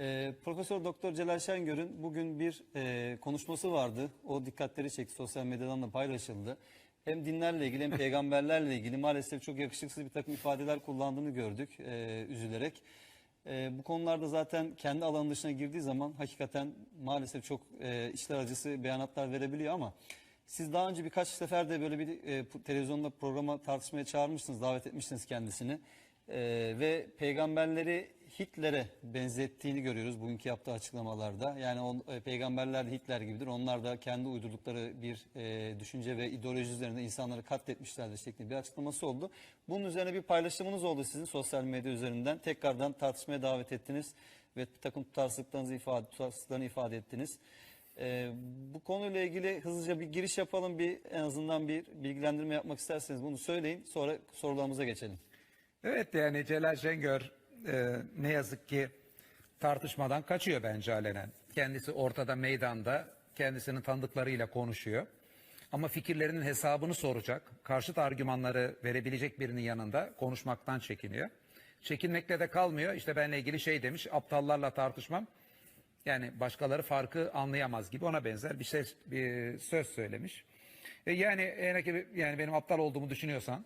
Ee, Profesör Doktor Celal Şengör'ün bugün bir e, konuşması vardı. O dikkatleri çekti. Sosyal medyadan da paylaşıldı. Hem dinlerle ilgili hem peygamberlerle ilgili maalesef çok yakışıksız bir takım ifadeler kullandığını gördük e, üzülerek. E, bu konularda zaten kendi alanı dışına girdiği zaman hakikaten maalesef çok e, içler acısı beyanatlar verebiliyor ama siz daha önce birkaç sefer de böyle bir e, televizyonda programa tartışmaya çağırmışsınız, davet etmişsiniz kendisini. E, ve peygamberleri Hitler'e benzettiğini görüyoruz bugünkü yaptığı açıklamalarda. Yani on, e, peygamberler de Hitler gibidir. Onlar da kendi uydurdukları bir e, düşünce ve ideoloji üzerinde insanları katletmişlerdir şeklinde bir açıklaması oldu. Bunun üzerine bir paylaşımınız oldu sizin sosyal medya üzerinden. Tekrardan tartışmaya davet ettiniz ve bir takım tutarsızlıklarınızı ifade, tutarsızlıklarını ifade ettiniz. Ee, bu konuyla ilgili hızlıca bir giriş yapalım. Bir en azından bir bilgilendirme yapmak isterseniz bunu söyleyin. Sonra sorularımıza geçelim. Evet yani Celal Şengör e, ne yazık ki tartışmadan kaçıyor bence alenen. Kendisi ortada meydanda kendisinin tanıdıklarıyla konuşuyor. Ama fikirlerinin hesabını soracak, karşıt argümanları verebilecek birinin yanında konuşmaktan çekiniyor. Çekinmekle de kalmıyor. İşte benle ilgili şey demiş, aptallarla tartışmam. Yani başkaları farkı anlayamaz gibi ona benzer bir şey bir söz söylemiş. E yani yani benim aptal olduğumu düşünüyorsan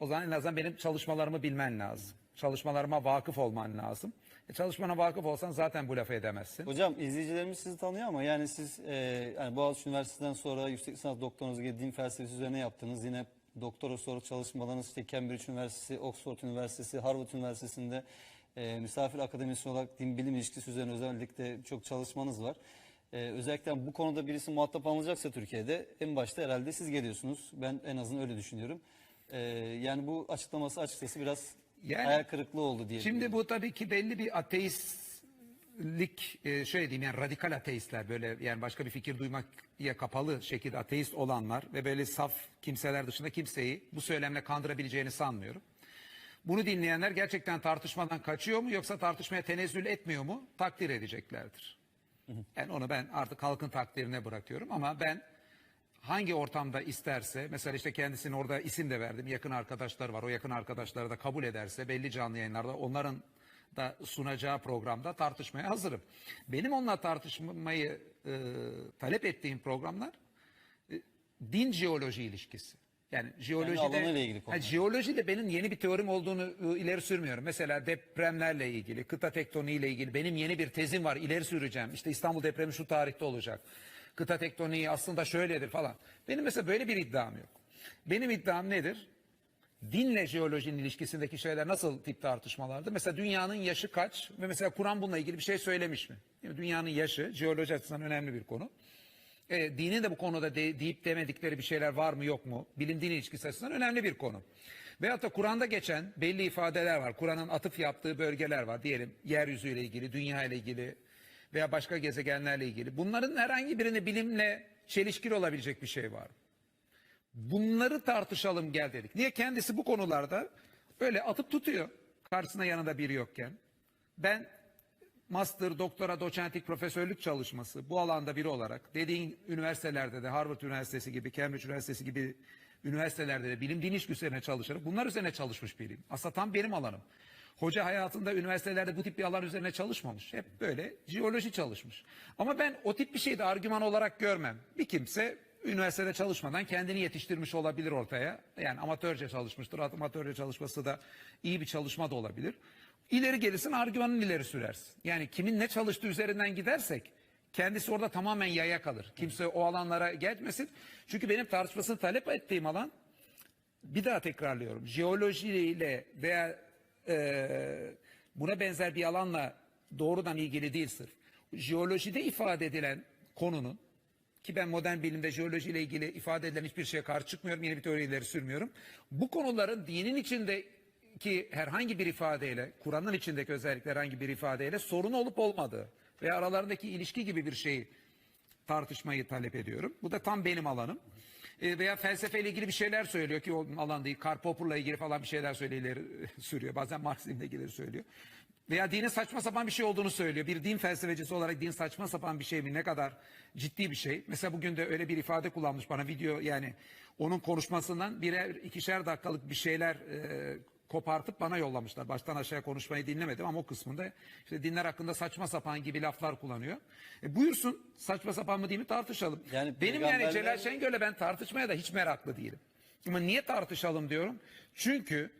o zaman en azından benim çalışmalarımı bilmen lazım. Çalışmalarıma vakıf olman lazım. E çalışmana vakıf olsan zaten bu lafı edemezsin. Hocam izleyicilerimiz sizi tanıyor ama yani siz e, yani Boğaziçi Üniversitesi'nden sonra yüksek lisans doktorunuzu din felsefesi üzerine yaptınız. Yine doktora soru çalışmalarınız işte Cambridge Üniversitesi, Oxford Üniversitesi, Harvard Üniversitesi'nde e, misafir akademisyen olarak din bilim ilişkisi üzerine özellikle çok çalışmanız var. E, özellikle bu konuda birisi muhatap alınacaksa Türkiye'de en başta herhalde siz geliyorsunuz. Ben en azından öyle düşünüyorum. E, yani bu açıklaması açıkçası biraz Yani- hayal kırıklığı oldu diye. Şimdi bu tabii ki belli bir ateistlik e, şöyle diyeyim yani radikal ateistler böyle yani başka bir fikir duymaya kapalı şekilde ateist olanlar ve böyle saf kimseler dışında kimseyi bu söylemle kandırabileceğini sanmıyorum. Bunu dinleyenler gerçekten tartışmadan kaçıyor mu yoksa tartışmaya tenezzül etmiyor mu takdir edeceklerdir. Yani onu ben artık halkın takdirine bırakıyorum ama ben hangi ortamda isterse mesela işte kendisine orada isim de verdim yakın arkadaşlar var o yakın arkadaşları da kabul ederse belli canlı yayınlarda onların da sunacağı programda tartışmaya hazırım. Benim onunla tartışmayı e, talep ettiğim programlar e, din jeoloji ilişkisi. Yani jeolojide alanıyla ilgili konular. Ha, jeolojide benim yeni bir teorim olduğunu e, ileri sürmüyorum. Mesela depremlerle ilgili, kıta tektoniği ile ilgili benim yeni bir tezim var. ileri süreceğim. İşte İstanbul depremi şu tarihte olacak. Kıta tektoniği aslında şöyledir falan. Benim mesela böyle bir iddiam yok. Benim iddiam nedir? Dinle jeolojinin ilişkisindeki şeyler nasıl tip tartışmalardı? Mesela dünyanın yaşı kaç? Ve mesela Kur'an bununla ilgili bir şey söylemiş mi? Dünyanın yaşı, jeoloji açısından önemli bir konu. E, dinin de bu konuda de, deyip demedikleri bir şeyler var mı yok mu? Bilim din ilişkisi açısından önemli bir konu. Veyahut da Kur'an'da geçen belli ifadeler var. Kur'an'ın atıf yaptığı bölgeler var. Diyelim yeryüzüyle ilgili, dünya ile ilgili veya başka gezegenlerle ilgili. Bunların herhangi birini bilimle çelişkili olabilecek bir şey var. mı? Bunları tartışalım gel dedik. Niye? Kendisi bu konularda öyle atıp tutuyor. Karşısına yanında biri yokken. Ben master, doktora, doçentlik, profesörlük çalışması bu alanda biri olarak dediğin üniversitelerde de Harvard Üniversitesi gibi, Cambridge Üniversitesi gibi üniversitelerde de bilim din üzerine çalışarak bunlar üzerine çalışmış biriyim. Aslında tam benim alanım. Hoca hayatında üniversitelerde bu tip bir alan üzerine çalışmamış. Hep böyle jeoloji çalışmış. Ama ben o tip bir şeyi de argüman olarak görmem. Bir kimse üniversitede çalışmadan kendini yetiştirmiş olabilir ortaya. Yani amatörce çalışmıştır. Amatörce çalışması da iyi bir çalışma da olabilir. İleri gelirsin argümanın ileri sürersin. Yani kimin ne çalıştığı üzerinden gidersek kendisi orada tamamen yaya kalır. Kimse o alanlara gelmesin. Çünkü benim tartışmasını talep ettiğim alan bir daha tekrarlıyorum. Jeolojiyle veya e, buna benzer bir alanla doğrudan ilgili değil sırf. Jeolojide ifade edilen konunun ki ben modern bilimde jeolojiyle ilgili ifade edilen hiçbir şeye karşı çıkmıyorum. Yeni bir teori ileri sürmüyorum. Bu konuların dinin içindeki herhangi bir ifadeyle, Kur'an'ın içindeki özellikle herhangi bir ifadeyle sorun olup olmadığı ve aralarındaki ilişki gibi bir şeyi tartışmayı talep ediyorum. Bu da tam benim alanım. E, veya felsefeyle ilgili bir şeyler söylüyor ki o alan değil. Karl Popper'la ilgili falan bir şeyler söylüyor, ileri sürüyor. Bazen Marxizmle ilgili söylüyor. Veya dinin saçma sapan bir şey olduğunu söylüyor. Bir din felsefecisi olarak din saçma sapan bir şey mi? Ne kadar ciddi bir şey. Mesela bugün de öyle bir ifade kullanmış bana video yani onun konuşmasından birer ikişer dakikalık bir şeyler e, kopartıp bana yollamışlar. Baştan aşağıya konuşmayı dinlemedim ama o kısmında işte dinler hakkında saçma sapan gibi laflar kullanıyor. E buyursun saçma sapan mı değil mi tartışalım. Yani Benim yani Celal Şengör'le ben tartışmaya da hiç meraklı değilim. Ama niye tartışalım diyorum? Çünkü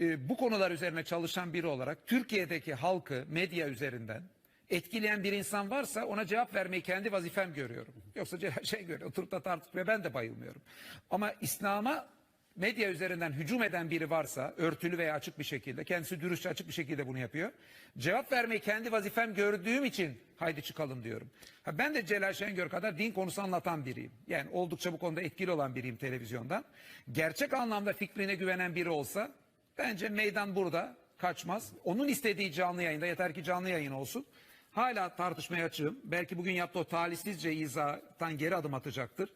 e, bu konular üzerine çalışan biri olarak Türkiye'deki halkı medya üzerinden etkileyen bir insan varsa ona cevap vermeyi kendi vazifem görüyorum. Yoksa Celal Şengör oturup da tartışmaya ben de bayılmıyorum. Ama İslam'a medya üzerinden hücum eden biri varsa örtülü veya açık bir şekilde kendisi dürüstçe açık bir şekilde bunu yapıyor. Cevap vermeyi kendi vazifem gördüğüm için haydi çıkalım diyorum. Ha, ben de Celal Şengör kadar din konusu anlatan biriyim. Yani oldukça bu konuda etkili olan biriyim televizyondan. Gerçek anlamda fikrine güvenen biri olsa bence meydan burada kaçmaz. Onun istediği canlı yayında yeter ki canlı yayın olsun. Hala tartışmaya açığım. Belki bugün yaptığı o talihsizce izahtan geri adım atacaktır.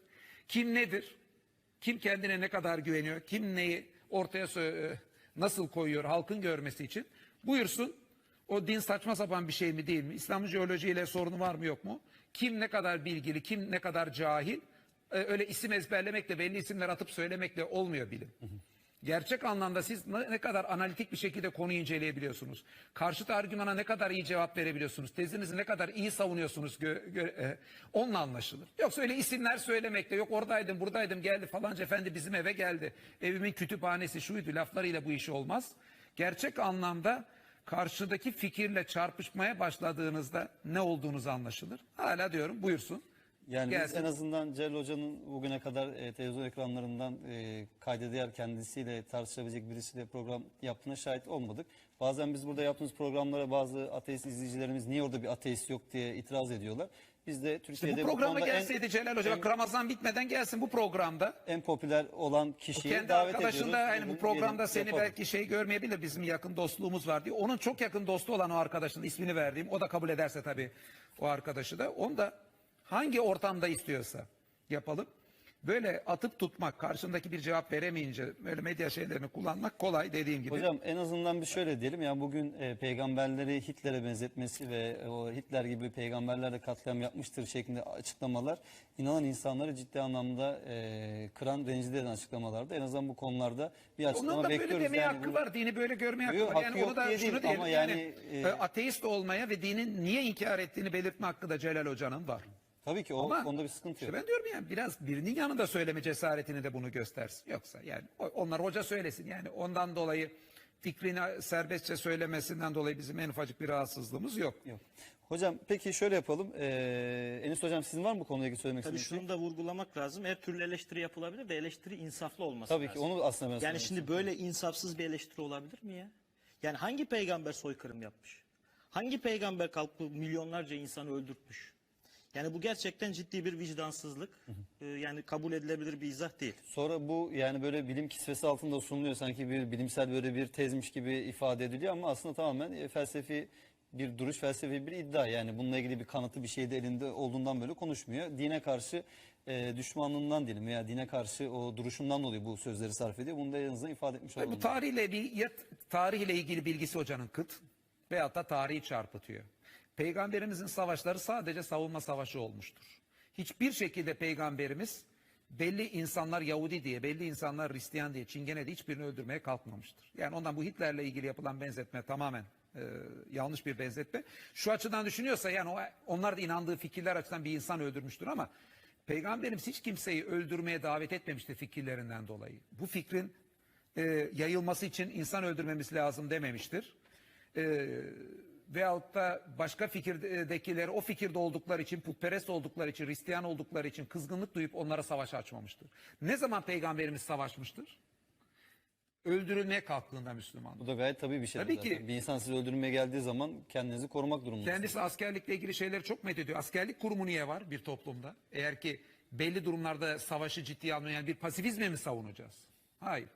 Kim nedir? Kim kendine ne kadar güveniyor? Kim neyi ortaya e, nasıl koyuyor halkın görmesi için? Buyursun. O din saçma sapan bir şey mi değil mi? İslam jeolojiyle sorunu var mı yok mu? Kim ne kadar bilgili, kim ne kadar cahil? E, Öyle isim ezberlemekle, belli isimler atıp söylemekle olmuyor bilim. Gerçek anlamda siz ne kadar analitik bir şekilde konuyu inceleyebiliyorsunuz. Karşıt argümana ne kadar iyi cevap verebiliyorsunuz. Tezinizi ne kadar iyi savunuyorsunuz. Gö, gö- e, onunla anlaşılır. Yoksa öyle isimler söylemekle yok oradaydım buradaydım geldi falanca efendi bizim eve geldi. Evimin kütüphanesi şuydu laflarıyla bu iş olmaz. Gerçek anlamda karşıdaki fikirle çarpışmaya başladığınızda ne olduğunuz anlaşılır. Hala diyorum buyursun. Yani biz en azından Celal Hoca'nın bugüne kadar e, televizyon ekranlarından e, kaydediyor kendisiyle tartışabilecek birisiyle program yaptığına şahit olmadık. Bazen biz burada yaptığımız programlara bazı ateist izleyicilerimiz niye orada bir ateist yok diye itiraz ediyorlar. Biz de Türkiye'de Bu programa en- gelseydi Celal Hoca bak Ramazan bitmeden gelsin bu programda. en popüler olan kişiyi Kendi davet arkadaşın ediyoruz. da yani bu programda seni yapalım. belki şey görmeyebilir bizim yakın dostluğumuz var diye. Onun çok yakın dostu olan o arkadaşın ismini verdiğim o da kabul ederse tabii o arkadaşı da onu da hangi ortamda istiyorsa yapalım. Böyle atıp tutmak karşındaki bir cevap veremeyince böyle medya şeylerini kullanmak kolay dediğim gibi. Hocam en azından bir şöyle diyelim ya bugün e, peygamberleri Hitler'e benzetmesi ve e, o Hitler gibi peygamberler de katliam yapmıştır şeklinde açıklamalar inanan insanları ciddi anlamda e, kıran rencide eden açıklamalardı. En azından bu konularda bir açıklama Onun da böyle bekliyoruz. demeye Yani hakkı bu- var. Dini böyle görmeye hakkı Yok, var. hakkı Yani yok onu da diye şunu değil diyelim. ama Yani, yani, e, e, ateist olmaya ve dinin niye inkar ettiğini belirtme hakkı da Celal Hoca'nın var. Tabii ki o Ama konuda bir sıkıntı işte yok. ben diyorum ya biraz birinin yanında söyleme cesaretini de bunu göstersin. Yoksa yani o- onlar hoca söylesin. Yani ondan dolayı fikrini serbestçe söylemesinden dolayı bizim en ufacık bir rahatsızlığımız yok. Yok. Hocam peki şöyle yapalım. Ee, Enis Hocam sizin var mı bu konuyla ilgili söylemek Tabii istediğiniz şunu da vurgulamak lazım. Her türlü eleştiri yapılabilir de eleştiri insaflı olması Tabii lazım. ki onu aslında ben Yani söylemek şimdi böyle insafsız bir eleştiri olabilir mi ya? Yani hangi peygamber soykırım yapmış? Hangi peygamber kalkıp milyonlarca insanı öldürtmüş? Yani bu gerçekten ciddi bir vicdansızlık. Ee, yani kabul edilebilir bir izah değil. Sonra bu yani böyle bilim kisvesi altında sunuluyor sanki bir bilimsel böyle bir tezmiş gibi ifade ediliyor ama aslında tamamen e, felsefi bir duruş, felsefi bir iddia. Yani bununla ilgili bir kanıtı bir şey de elinde olduğundan böyle konuşmuyor. Dine karşı e, düşmanlığından diyelim veya dine karşı o duruşundan dolayı bu sözleri sarf ediyor. Bunu da en azından ifade etmiş olalım. bu tarihle bir ya tarihle ilgili bilgisi hocanın kıt veyahut da tarihi çarpıtıyor. Peygamberimizin savaşları sadece savunma savaşı olmuştur. Hiçbir şekilde peygamberimiz belli insanlar Yahudi diye, belli insanlar Hristiyan diye, Çingene diye hiçbirini öldürmeye kalkmamıştır. Yani ondan bu Hitler'le ilgili yapılan benzetme tamamen e, yanlış bir benzetme. Şu açıdan düşünüyorsa yani o, onlar da inandığı fikirler açısından bir insan öldürmüştür ama Peygamberimiz hiç kimseyi öldürmeye davet etmemiştir fikirlerinden dolayı. Bu fikrin e, yayılması için insan öldürmemiz lazım dememiştir. E, veyahut da başka fikirdekileri o fikirde oldukları için, putperest oldukları için, Hristiyan oldukları için kızgınlık duyup onlara savaş açmamıştır. Ne zaman Peygamberimiz savaşmıştır? Öldürülmeye kalktığında Müslüman. Bu da gayet tabii bir şey. Tabii zaten. ki. Bir insan sizi öldürmeye geldiği zaman kendinizi korumak durumundasınız. Kendisi askerlikle ilgili şeyleri çok methediyor. Askerlik kurumu niye var bir toplumda? Eğer ki belli durumlarda savaşı ciddiye almayan bir pasifizme mi savunacağız? Hayır.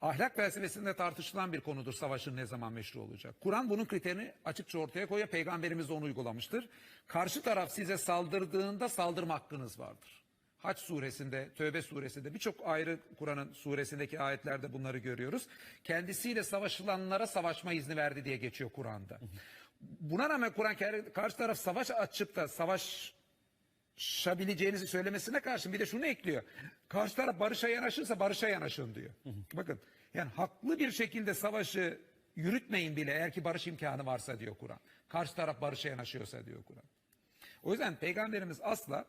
Ahlak felsefesinde tartışılan bir konudur savaşın ne zaman meşru olacak. Kur'an bunun kriterini açıkça ortaya koyuyor. Peygamberimiz de onu uygulamıştır. Karşı taraf size saldırdığında saldırma hakkınız vardır. Haç suresinde, Tövbe suresinde birçok ayrı Kur'an'ın suresindeki ayetlerde bunları görüyoruz. Kendisiyle savaşılanlara savaşma izni verdi diye geçiyor Kur'an'da. Buna rağmen Kur'an karşı taraf savaş açıp da savaş şabileceğinizi söylemesine karşın bir de şunu ekliyor. Karşı taraf barışa yanaşırsa barışa yanaşın diyor. Bakın Yani haklı bir şekilde savaşı yürütmeyin bile eğer ki barış imkanı varsa diyor Kur'an. Karşı taraf barışa yanaşıyorsa diyor Kur'an. O yüzden peygamberimiz asla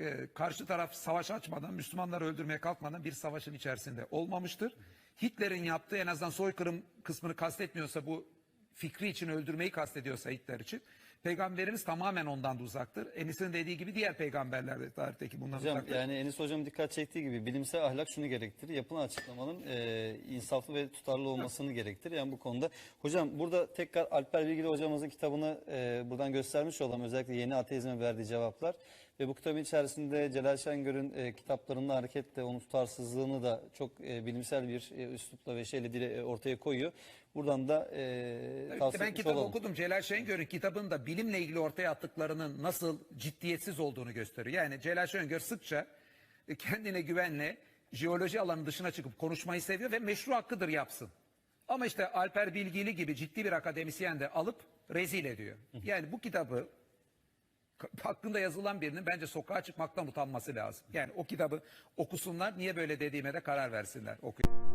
e, karşı taraf savaş açmadan, Müslümanları öldürmeye kalkmadan bir savaşın içerisinde olmamıştır. Hitler'in yaptığı en azından soykırım kısmını kastetmiyorsa bu fikri için öldürmeyi kastediyorsa Hitler için peygamberimiz tamamen ondan da uzaktır. Enis'in dediği gibi diğer peygamberler de tarihteki bundan Hocam uzaktır. yani Enis Hocam dikkat çektiği gibi bilimsel ahlak şunu gerektirir. Yapılan açıklamanın e, insaflı ve tutarlı olmasını gerektirir. Yani bu konuda. Hocam burada tekrar Alper Bilgili hocamızın kitabını e, buradan göstermiş olalım. Özellikle yeni ateizme verdiği cevaplar. Ve bu kitabın içerisinde Celal Şengör'ün e, kitaplarında hareketle onun tutarsızlığını da çok e, bilimsel bir e, üslupla ve şeyle dile e, ortaya koyuyor. Buradan da e, İşte tavsiye ben kitabı olalım. okudum. Celal Şengör'ün kitabında bilimle ilgili ortaya attıklarının nasıl ciddiyetsiz olduğunu gösteriyor. Yani Celal Şengör sıkça e, kendine güvenle jeoloji alanı dışına çıkıp konuşmayı seviyor ve meşru hakkıdır yapsın. Ama işte Alper Bilgili gibi ciddi bir akademisyen de alıp rezil ediyor. Yani bu kitabı hakkında yazılan birinin bence sokağa çıkmaktan utanması lazım. Yani o kitabı okusunlar niye böyle dediğime de karar versinler. Okuyun.